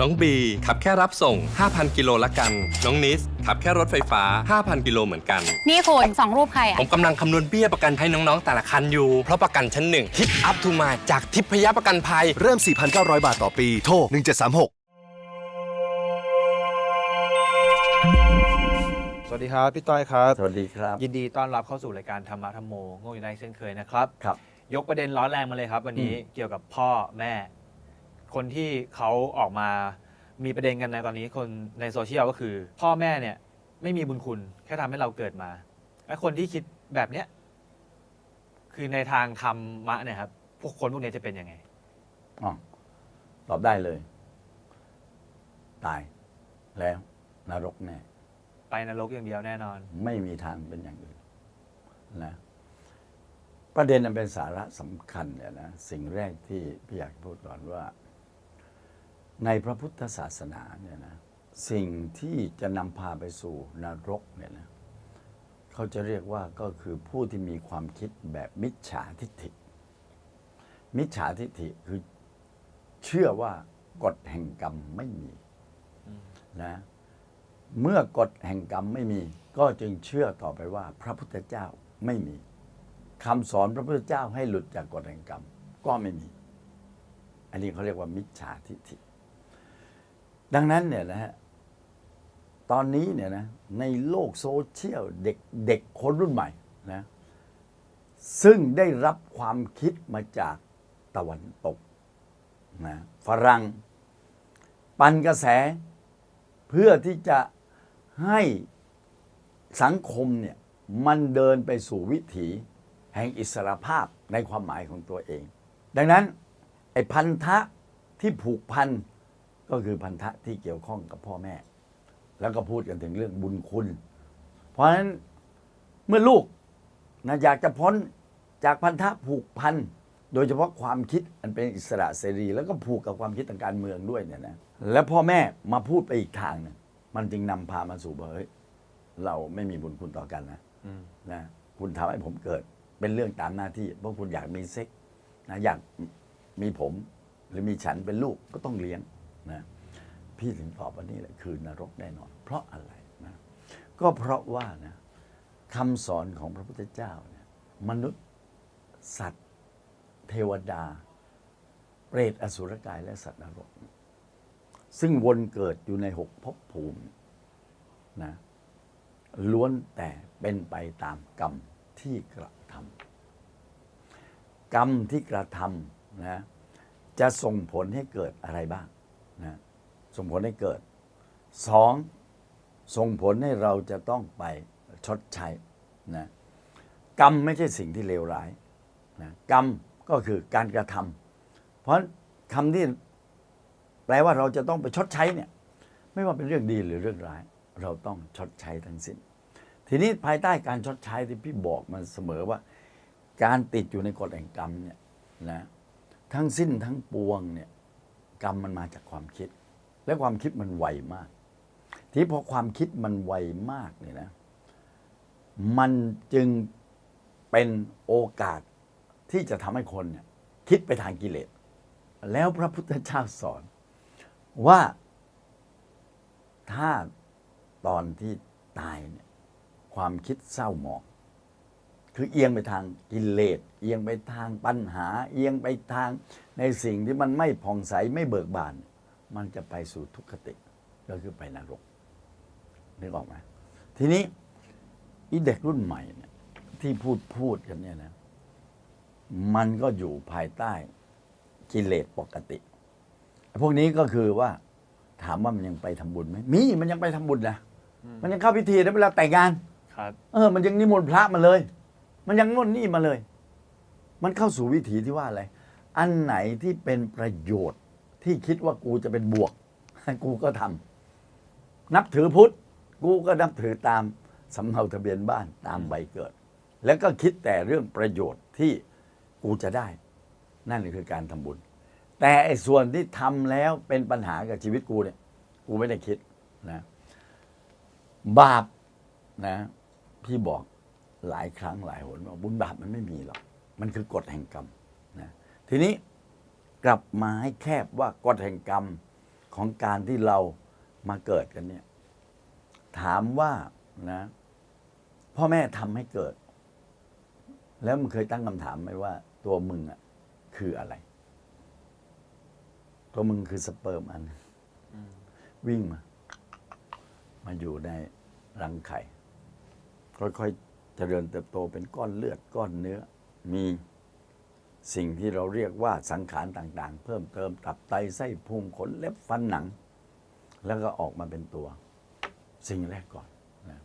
น้องบีขับแค่รับส่ง 5,000 กิโลละกัน น้องนิสขับแค่รถไฟฟ้า 5,000 กิโลเหมือนกัน นี่คุณสองรูปใครผอะมกำลังคำนวณเบี้ยประกันให้น้องๆแต่ละคันอยู่ เพราะประกันชั้นหนึ่งทิปอัพทูมาจากทิพยประกันภัย เริ่ม 4,900 บาทต่อปี โทร 1736สวัสดีครับ พี่ต้อยครับ สวัสดีครับ ยินดีต้อนรับเข้าสู่รายการธรรมะธรรมโมโง่อยู่ได้เช่นเคยนะครับ ครับ ยกประเด็นร้อนแรงมาเลยครับ วันนี้เกี่ยวกับพ่อแม่ คนที่เขาออกมามีประเด็นกันในตอนนี้คนในโซเชียลก็คือ พ่อแม่เนี่ยไม่มีบุญคุณแค่ทำให้เราเกิดมาและคนที่คิดแบบเนี้ยคือในทางธรรมะเนี่ยครับพวกคนพวกนี้จะเป็นยังไงอ๋อตอบได้เลย ตายแล้วนรกแน่ไปนรกอย่างเดียวแน่นอน ไม่มีทางเป็นอย่างอื่นนะประเด็นนั้นเป็นสาระสำคัญเนี่ยนะสิ่งแรกที่พี่อยากพูดก่อนว่า ในพระพุทธศาสนาเนี่ยนะสิ่งที่จะนำพาไปสู่นรกเนี่ยนะเขาจะเรียกว่าก็คือผู้ที่มีความคิดแบบมิจฉาทิฏฐิ มิจฉาทิฏฐิคือเชื่อว่ากฎแห่งกรรมไม่มีนะเมื่อกฎแห่งกรรมไม่มี ก็จึงเชื่อต่อไปว่า พระพุทธเจ้าไม่มีคำสอนพระพุทธเจ้าให้หลุดจากกฎแห่งกรรม ก็ไม่มี อันนี้เขาเรียกว่ามิจฉาทิฏฐิ ดังนั้นเนี่ยนะฮะตอนนี้เนี่ยนะในโลกโซเชียลเด็กเด็กคนรุ่นใหม่นะซึ่งได้รับความคิดมาจากตะวันตกนะฝรั่งปันกระแสเพื่อที่จะให้สังคมเนี่ยมันเดินไปสู่วิถีแห่งอิสรภาพในความหมายของตัวเอง ดังนั้นไอ้พันธะที่ผูกพัน ก็คือพันธะที่เกี่ยวข้องกับพ่อแม่ แล้วก็พูดกันถึงเรื่องบุญคุณ เพราะฉะนั้นเมื่อลูกนะอยากจะพ้นจากพันธะผูกพันโดยเฉพาะความคิดอันเป็นอิสระเสรี แล้วก็ผูกกับความคิดทางการเมืองด้วยเนี่ยนะแล้วพ่อแม่มาพูดไปอีกทางหนึงมันจึงนำพามาสู่ว่าเฮ้ยเราไม่มีบุญคุณต่อกันนะนะคุณทำให้ผมเกิดเป็นเรื่องตามหน้าที่เพราะคุณอยากมีเซ็กนะอยากมีผมหรือมีฉันเป็นลูกก็ต้องเลี้ยง นะพี่ถึงตอบว่านี่แหละคือนรกแน่นอน เพราะอะไรนะก็เพราะว่านะคำสอนของพระพุทธเจ้าเนี่ยมนุษย์สัตว์ เทวดา เปรตอสุรกายและสัตว์นรก ซึ่งวนเกิดอยู่ในหกภพภูมินะล้วนแต่เป็นไปตามกรรมที่กระทำกรรมที่กระทำนะจะส่งผลให้เกิดอะไรบ้าง ส่งผลให้เกิดสองส่งผลให้เราจะต้องไปชดใช้นะกรรมไม่ใช่สิ่งที่เลวร้ายนะกรรมก็คือการกระทำเพราะคำที่แปลว่าเราจะต้องไปชดใช้เนี่ยไม่ว่าเป็นเรื่องดีหรือเรื่องร้าย เราต้องชดใช้ทั้งสิ้น ทีนี้ภายใต้การชดใช้ที่พี่บอกมาเสมอว่า การติดอยู่ในกฎแห่งกรรมเนี่ยนะทั้งสิ้นทั้งปวงเนี่ยกรรมมันมาจากความคิด และความคิดมันไวมาก ทีนี้พอความคิดมันไวมากเนี่ยนะ มันจึงเป็นโอกาสที่จะทำให้คนเนี่ยคิดไปทางกิเลส แล้วพระพุทธเจ้าสอนว่าถ้าตอนที่ตายเนี่ยความคิดเศร้าหมอง คือเอียงไปทางกิเลส เอียงไปทางปัญหา เอียงไปทางในสิ่งที่มันไม่ผ่องใสไม่เบิกบาน มันจะไปสู่ทุกขติก็คือไปนรกนึกออกไหมทีนี้อีเด็กรุ่นใหม่เนี่ยที่พูดพูดกันเนี่ยนะ มันก็อยู่ภายใต้กิเลสปกติ พวกนี้ก็คือว่า ถามว่ามันยังไปทำบุญไหมมีมันยังไปทำบุญนะมันยังเข้าพิธีนะเวลาแต่งงานครับ เออ มันยังนิมนต์พระมาเลย มันยังน่นนี่มาเลย มันเข้าสู่วิถีที่ว่าอะไร อันไหนที่เป็นประโยชน์ ที่คิดว่ากูจะเป็นบวก กูก็ทำนับถือพุทธ กูก็นับถือตามสำเนาทะเบียนบ้านตามใบเกิด แล้วก็คิดแต่เรื่องประโยชน์ที่กูจะได้ นั่นคือการทำบุญ แต่ไอ้ส่วนที่ทำแล้วเป็นปัญหากับชีวิตกูเนี่ย กูไม่ได้คิดนะบาปนะ พี่บอกหลายครั้งหลายหนว่าบุญบาปมันไม่มีหรอก มันคือกฎแห่งกรรมนะทีนี้ กลับมาให้แคบว่ากฎแห่งกรรมของการที่เรามาเกิดกันเนี่ย ถามว่านะ พ่อแม่ทำให้เกิด แล้วมึงเคยตั้งคำถามไหมว่า ตัวมึงอะคืออะไร ตัวมึงคือสเปิร์มอันหนึ่งวิ่งมา มาอยู่ในรังไข่ค่อยๆเจริญเติบโตเป็นก้อนเลือดก้อนเนื้อ มี สิ่งที่เราเรียกว่าสังขารต่างๆ เพิ่มเติมตับไตไส้พุงขนเล็บฟันหนัง แล้วก็ออกมาเป็นตัว สิ่งแรกก่อนนะ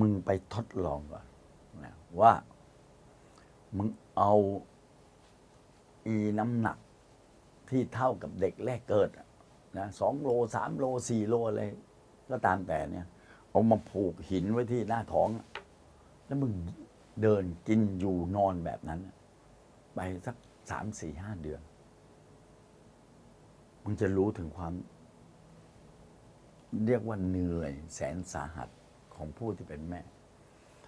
มึงไปทดลองก่อนนะว่า มึงเอาอีน้ำหนักที่เท่ากับเด็กแรกเกิดนะสองโลสามโลสี่โลอะไรก็ตามแต่เนี่ย เอามาผูกหินไว้ที่หน้าท้อง แล้วมึง เดินกินอยู่นอนแบบนั้น ไปสักสามสี่ห้าเดือนมึงจะรู้ถึงความ เรียกว่าเหนื่อยแสนสาหัสของผู้ที่เป็นแม่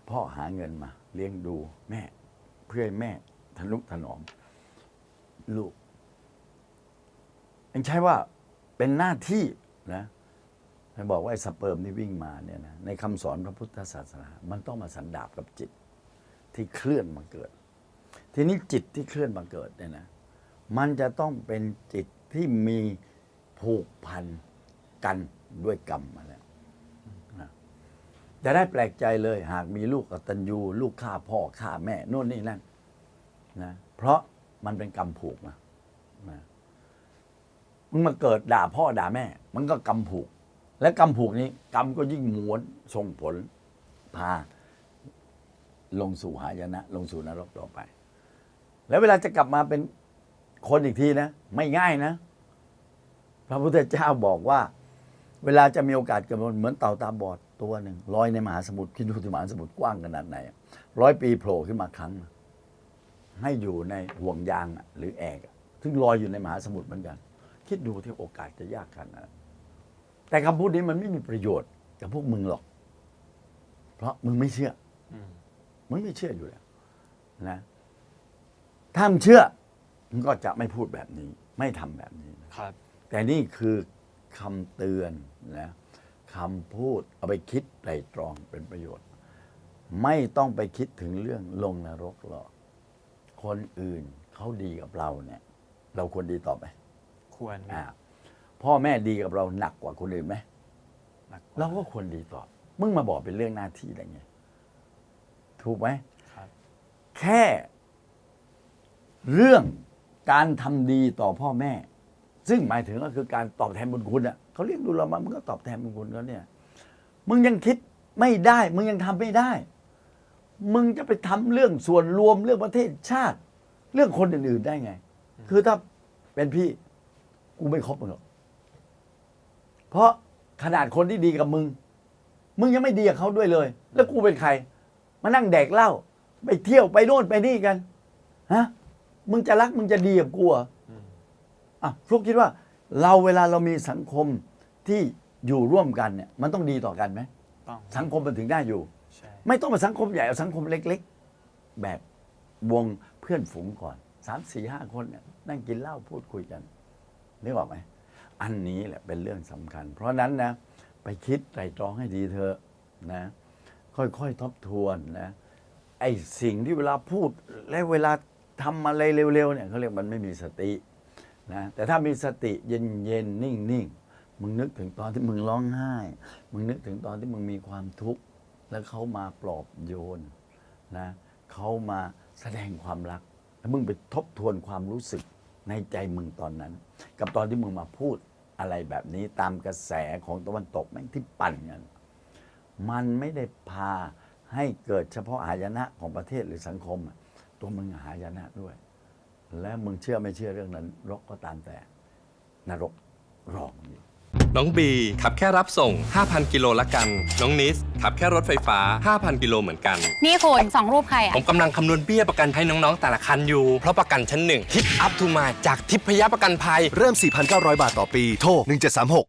พ่อหาเงินมา เลี้ยงดูแม่ เพื่อแม่ทนุถนอม ลูกยังใช้ว่าเป็นหน้าที่นะให้บอกว่าไอ้สเปิร์มที่วิ่งมาเนี่ยนะในคำสอนพระพุทธศาสนา มันต้องมาสันดาบกับจิต ที่เคลื่อนมาเกิด ทีนี้จิตที่เคลื่อนมาเกิดเนี่ยนะมันจะต้องเป็นจิตที่มีผูกพันกันด้วยกรรมมาแล้วจะได้แปลกใจเลยหากมีลูกกตัญญูลูกฆ่าพ่อฆ่าแม่โน่นนี่นั่นนะเพราะมันเป็นกรรมผูกมานะมึงมาเกิดด่าพ่อด่าแม่ มันก็กรรมผูก และกรรมผูกนี้ กรรมก็ยิ่งม้วนส่งผลพา ลงสู่หายนะ ลงสู่นรกต่อไป แล้วเวลาจะกลับมาเป็นคนอีกทีนะ ไม่ง่ายนะ พระพุทธเจ้าบอกว่า เวลาจะมีโอกาสเกิดเหมือนเต่าตาบอดตัวหนึ่งลอยในมหาสมุทรคิดดูที่มหาสมุทรกว้างขนาดไหนร้อยปีโผล่ขึ้นมาครั้ง ให้อยู่ในห่วงยางหรือแอกอะซึ่งลอยอยู่ในมหาสมุทรเหมือนกัน คิดดูที่โอกาสจะยากขนาดนั้นแต่คำพูดนี้มันไม่มีประโยชน์กับพวกมึงหรอก เพราะมึงไม่เชื่อ มมึงไม่เชื่ออยู่แล้วนะถ้ามึงเชื่อมึงก็จะไม่พูดแบบนี้ ไม่ทำแบบนี้นะ ครับ แต่นี่คือคำเตือนนะคำพูดเอาไปคิดไตรตรองเป็นประโยชน์ ไม่ต้องไปคิดถึงเรื่องลงนรกหรอกคนอื่นเขาดีกับเราเนี่ย เราควรดีตอบไหมควรอ่าพ่อแม่ดีกับเราหนักกว่าคนอื่นไหม หนักกว่เราก็ควรดีตอบมึงมาบอกเป็นเรื่องหน้าที่อะไรไง ถูกไหมครับแค่เรื่องการทำดีต่อพ่อแม่ ซึ่งหมายถึงก็คือการตอบแทนบุญคุณอะเขาเรียกดูเรามามึงก็ตอบแทนบุญคุณเขาเนี่ย มึงยังคิดไม่ได้ มึงยังทำไม่ได้ มึงจะไปทำเรื่องส่วนรวมเรื่องประเทศชาติ เรื่องคนอื่น ๆ ได้ไง คือถ้าเป็นพี่ กูไม่คบมึงหรอก เพราะขนาดคนที่ดีกับมึง มึงยังไม่ดีกับเขาด้วยเลย แล้วกูเป็นใคร มานั่งแดกเหล้าไปเที่ยวไปโน่นไปนี่กันฮะมึงจะรักมึงจะดีกับกูเหรออืมอะฟลุกคิดว่า เราเวลาเรามีสังคมที่อยู่ร่วมกันเนี่ย มันต้องดีต่อกันไหมต้องสังคมมันถึงได้อยู่ ใช่ไม่ต้องมาสังคมใหญ่เอาสังคมเล็ก ๆ แบบวงเพื่อนฝูงก่อนสามสี่ห้าคนเนี่ยนั่งกินเหล้าพูดคุยกันนึกออกไหมอันนี้แหละเป็นเรื่องสำคัญ เพราะฉะนั้นนะ ไปคิดไตรตรองให้ดีเถอะนะ ค่อยๆทบทวนนะไอ้สิ่งที่เวลาพูดและเวลาทำอะไรเร็วๆเนี่ยเขาเรียกมันไม่มีสตินะแต่ถ้ามีสติเย็นๆนิ่งๆมึงนึกถึงตอนที่มึงร้องไห้ มึงนึกถึงตอนที่มึงมีความทุกข์แล้วเขามาปลอบโยนนะเขามาแสดงความรัก แล้วมึงไปทบทวนความรู้สึกในใจมึงตอนนั้น กับตอนที่มึงมาพูดอะไรแบบนี้ตามกระแสของตะวันตกแม่งที่ปั่นกัน มันไม่ได้พาให้เกิดเฉพาะหายนะของประเทศหรือสังคมอะตัวมึงหายนะด้วย และมึงเชื่อไม่เชื่อเรื่องนั้นรกก็ตามแต่ นรกรองอยู่น้องบีขับแค่รับส่ง 5,000 กิโลละกัน น้องนิสขับแค่รถไฟฟ้า 5,000 กิโลเหมือนกัน นี่คุณสองรูปใครอะ ผมกำลังคำนวณเบี้ยประกันให้น้องๆ แต่ละคันอยู่ เพราะประกันชั้นหนึ่งทิปอัพทูมาจากทิพยประกันภัย เริ่ม 4,900 บาทต่อปี โทร 1736